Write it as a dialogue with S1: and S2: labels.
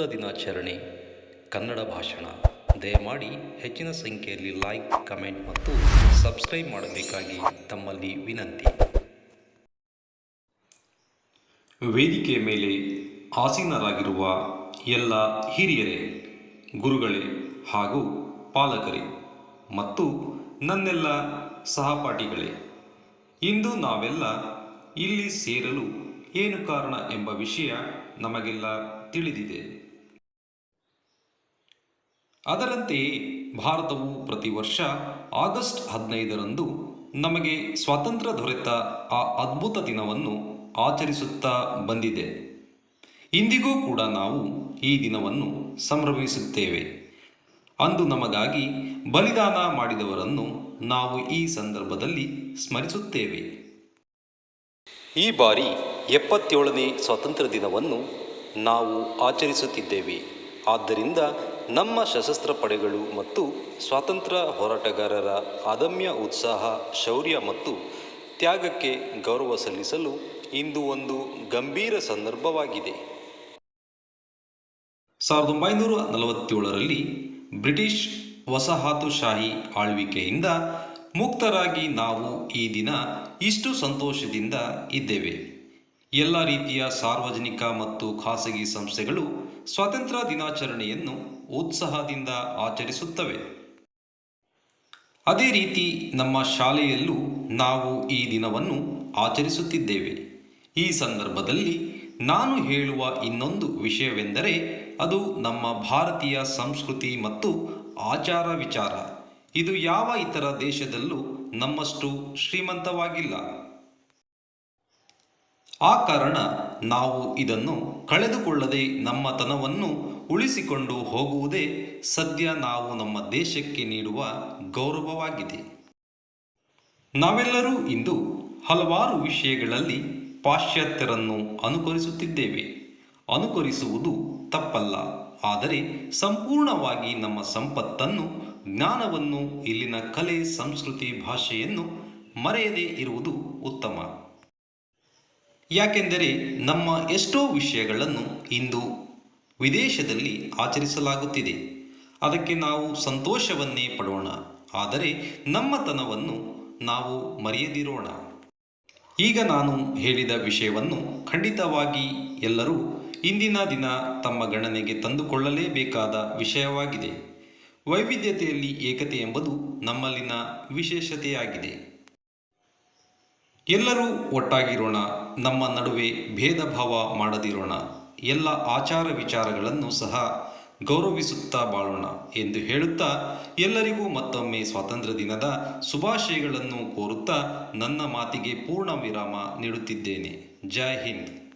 S1: ದಿನಾಚರಣೆ, ಕನ್ನಡ ಭಾಷಣ. ದಯಮಾಡಿ ಹೆಚ್ಚಿನ ಸಂಖ್ಯೆಯಲ್ಲಿ ಲೈಕ್ ಕಮೆಂಟ್ ಮತ್ತು ಸಬ್ಸ್ಕ್ರೈಬ್ ಮಾಡಬೇಕಾಗಿ ತಮ್ಮಲ್ಲಿ ವಿನಂತಿ. ವೇದಿಕೆಯ ಮೇಲೆ ಆಸೀನರಾಗಿರುವ ಎಲ್ಲ ಹಿರಿಯರೇ, ಗುರುಗಳೇ ಹಾಗೂ ಪಾಲಕರೇ ಮತ್ತು ನನ್ನೆಲ್ಲ ಸಹಪಾಠಿಗಳೇ, ಇಂದು ನಾವೆಲ್ಲ ಇಲ್ಲಿ ಸೇರಲು ಏನು ಕಾರಣ ಎಂಬ ವಿಷಯ ನಮಗೆಲ್ಲ ತಿಳಿದಿದೆ. ಅದರಂತೆಯೇ ಭಾರತವು ಪ್ರತಿ ವರ್ಷ ಆಗಸ್ಟ್ ಹದಿನೈದರಂದು ನಮಗೆ ಸ್ವಾತಂತ್ರ್ಯ ದೊರೆತ ಆ ಅದ್ಭುತ ದಿನವನ್ನು ಆಚರಿಸುತ್ತಾ ಬಂದಿದೆ. ಇಂದಿಗೂ ಕೂಡ ನಾವು ಈ ದಿನವನ್ನು ಸಂಭ್ರಮಿಸುತ್ತೇವೆ. ಅಂದು ನಮಗಾಗಿ ಬಲಿದಾನ ಮಾಡಿದವರನ್ನು ನಾವು ಈ ಸಂದರ್ಭದಲ್ಲಿ ಸ್ಮರಿಸುತ್ತೇವೆ. ಈ ಬಾರಿ ಎಪ್ಪತ್ತೇಳನೇ ಸ್ವಾತಂತ್ರ್ಯ ದಿನವನ್ನು ನಾವು ಆಚರಿಸುತ್ತಿದ್ದೇವೆ. ಆದ್ದರಿಂದ ನಮ್ಮ ಸಶಸ್ತ್ರ ಪಡೆಗಳು ಮತ್ತು ಸ್ವಾತಂತ್ರ್ಯ ಹೋರಾಟಗಾರರ ಅದಮ್ಯ ಉತ್ಸಾಹ, ಶೌರ್ಯ ಮತ್ತು ತ್ಯಾಗಕ್ಕೆ ಗೌರವ ಸಲ್ಲಿಸಲು ಇಂದು ಒಂದು ಗಂಭೀರ ಸಂದರ್ಭವಾಗಿದೆ. ಸಾವಿರದ ಒಂಬೈನೂರ ನಲವತ್ತೇಳರಲ್ಲಿ ಬ್ರಿಟಿಷ್ ವಸಾಹತುಶಾಹಿ ಆಳ್ವಿಕೆಯಿಂದ ಮುಕ್ತರಾಗಿ ನಾವು ಈ ದಿನ ಇಷ್ಟು ಸಂತೋಷದಿಂದ ಇದ್ದೇವೆ. ಎಲ್ಲ ರೀತಿಯ ಸಾರ್ವಜನಿಕ ಮತ್ತು ಖಾಸಗಿ ಸಂಸ್ಥೆಗಳು ಸ್ವಾತಂತ್ರ್ಯ ದಿನಾಚರಣೆಯನ್ನು ಉತ್ಸಾಹದಿಂದ ಆಚರಿಸುತ್ತವೆ. ಅದೇ ರೀತಿ ನಮ್ಮ ಶಾಲೆಯಲ್ಲೂ ನಾವು ಈ ದಿನವನ್ನು ಆಚರಿಸುತ್ತಿದ್ದೇವೆ. ಈ ಸಂದರ್ಭದಲ್ಲಿ ನಾನು ಹೇಳುವ ಇನ್ನೊಂದು ವಿಷಯವೆಂದರೆ ಅದು ನಮ್ಮ ಭಾರತೀಯ ಸಂಸ್ಕೃತಿ ಮತ್ತು ಆಚಾರ ವಿಚಾರ. ಇದು ಯಾವ ಇತರ ದೇಶದಲ್ಲೂ ನಮ್ಮಷ್ಟು ಶ್ರೀಮಂತವಾಗಿಲ್ಲ. ಆ ಕಾರಣ ನಾವು ಇದನ್ನು ಕಳೆದುಕೊಳ್ಳದೆ ನಮ್ಮತನವನ್ನು ಉಳಿಸಿಕೊಂಡು ಹೋಗುವುದೇ ಸದ್ಯ ನಾವು ನಮ್ಮ ದೇಶಕ್ಕೆ ನೀಡುವ ಗೌರವವಾಗಿದೆ. ನಾವೆಲ್ಲರೂ ಇಂದು ಹಲವಾರು ವಿಷಯಗಳಲ್ಲಿ ಪಾಶ್ಚಾತ್ಯರನ್ನು ಅನುಕರಿಸುತ್ತಿದ್ದೇವೆ. ಅನುಕರಿಸುವುದು ತಪ್ಪಲ್ಲ, ಆದರೆ ಸಂಪೂರ್ಣವಾಗಿ ನಮ್ಮ ಸಂಪತ್ತನ್ನು, ಜ್ಞಾನವನ್ನು ಇಲ್ಲಿನ ಕಲೆ, ಸಂಸ್ಕೃತಿ, ಭಾಷೆಯನ್ನು ಮರೆಯದೇ ಇರುವುದು ಉತ್ತಮ. ಯಾಕೆಂದರೆ ನಮ್ಮ ಎಷ್ಟೋ ವಿಷಯಗಳನ್ನು ಇಂದು ವಿದೇಶದಲ್ಲಿ ಆಚರಿಸಲಾಗುತ್ತಿದೆ. ಅದಕ್ಕೆ ನಾವು ಸಂತೋಷವನ್ನೇ ಪಡೋಣ. ಆದರೆ ನಮ್ಮತನವನ್ನು ನಾವು ಮರೆಯದಿರೋಣ. ಈಗ ನಾನು ಹೇಳಿದ ವಿಷಯವನ್ನು ಖಂಡಿತವಾಗಿ ಎಲ್ಲರೂ ಇಂದಿನ ದಿನ ತಮ್ಮ ಗಣನೆಗೆ ತಂದುಕೊಳ್ಳಲೇಬೇಕಾದ ವಿಷಯವಾಗಿದೆ. ವೈವಿಧ್ಯತೆಯಲ್ಲಿ ಏಕತೆ ಎಂಬುದು ನಮ್ಮಲ್ಲಿನ ವಿಶೇಷತೆಯಾಗಿದೆ. ಎಲ್ಲರೂ ಒಟ್ಟಾಗಿರೋಣ ನಮ್ಮ ನಡುವೆ ಭೇದ ಭಾವ ಮಾಡದಿರೋಣ. ಎಲ್ಲ ಆಚಾರ ವಿಚಾರಗಳನ್ನು ಸಹ ಗೌರವಿಸುತ್ತಾ ಬಾಳೋಣ ಎಂದು ಹೇಳುತ್ತಾ ಎಲ್ಲರಿಗೂ ಮತ್ತೊಮ್ಮೆ ಸ್ವಾತಂತ್ರ್ಯ ದಿನದ ಶುಭಾಶಯಗಳನ್ನು ಕೋರುತ್ತಾ ನನ್ನ ಮಾತಿಗೆ ಪೂರ್ಣ ವಿರಾಮ ನೀಡುತ್ತಿದ್ದೇನೆ. ಜೈ ಹಿಂದ್.